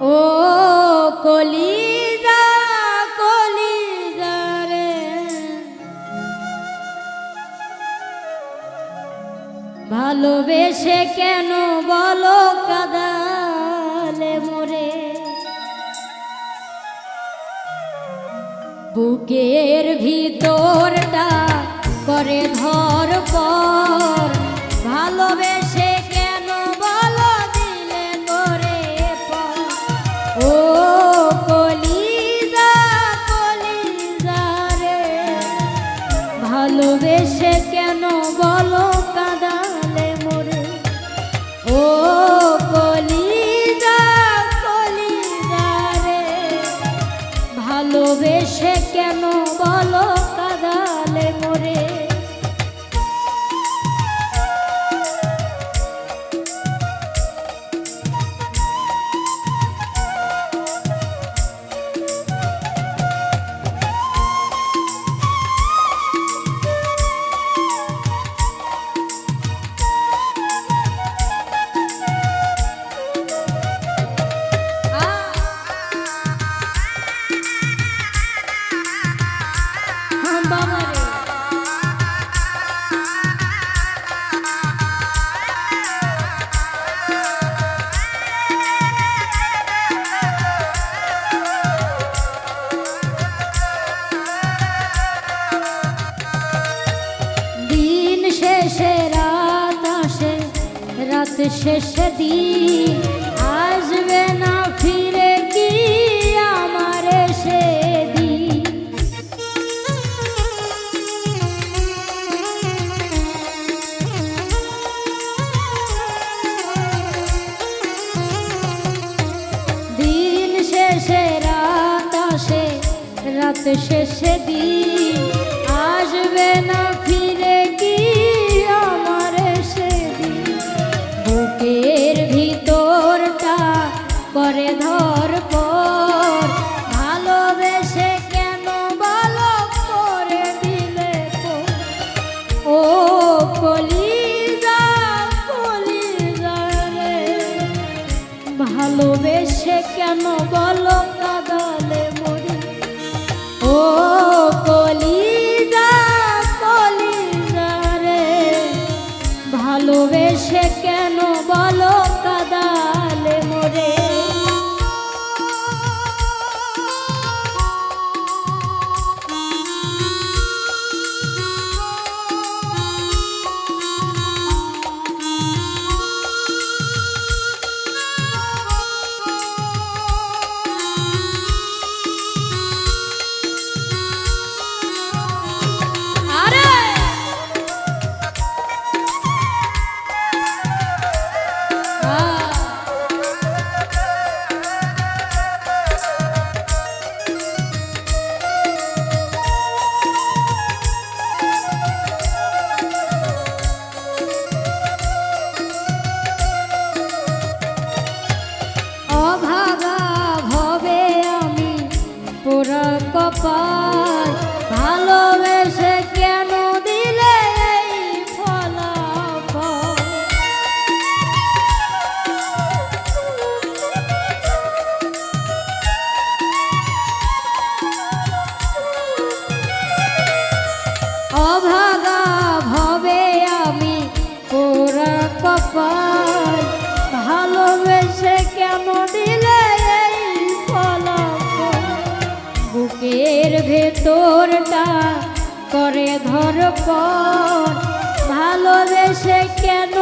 ও কলিজা কলিজা রে। ভালোবেসে কেন বলো কাদালে মোরে? বুকের ভিতরটা করে ধর পর। ভালোবেসে পথ শেষ দিন, আসবে না ফিরে কি আমার সে দিন শেষে, রাত আসে, রাত শেষে দিন, আসবে না ফিরে কেন বলো? Oh. তোরটা করে ধর পর ভালোবেসে কেন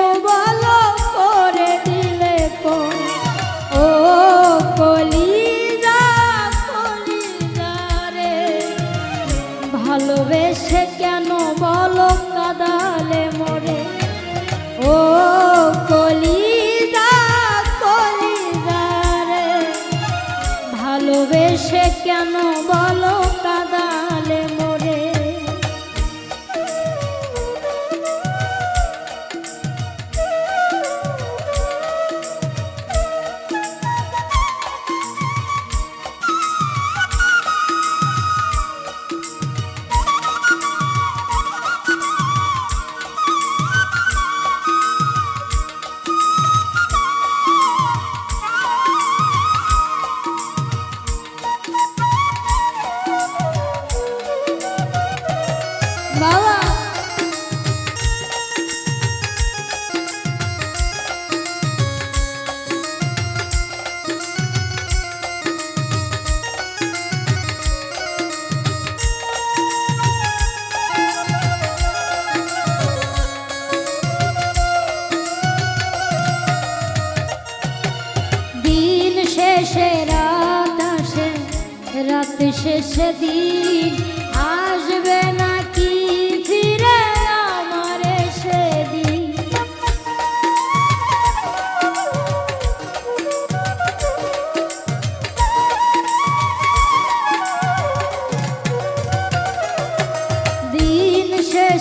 বাবা শেষে রাত আসে রাত শেষে দিন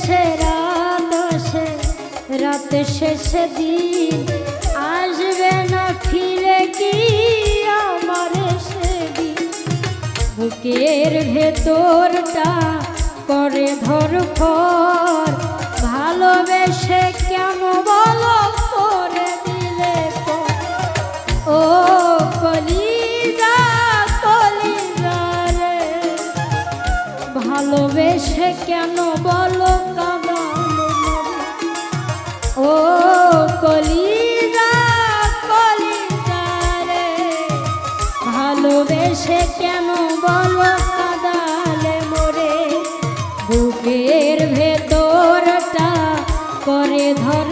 শেষে রাত, আসে রাত শেষে দিন। আসবে না ফিরে কি আমার সেদিন? বুকের ভেতরটা করে ধরফর ভালোবেসে কেন বলো করে দিলে ও কলিজা কলিজা রে। ভালোবেসে কেন বলো কলিজা কলিজা রে। ভালোবেসে কেন বলো কাদালে মোরে? বুকের ভেতরটা করে ধর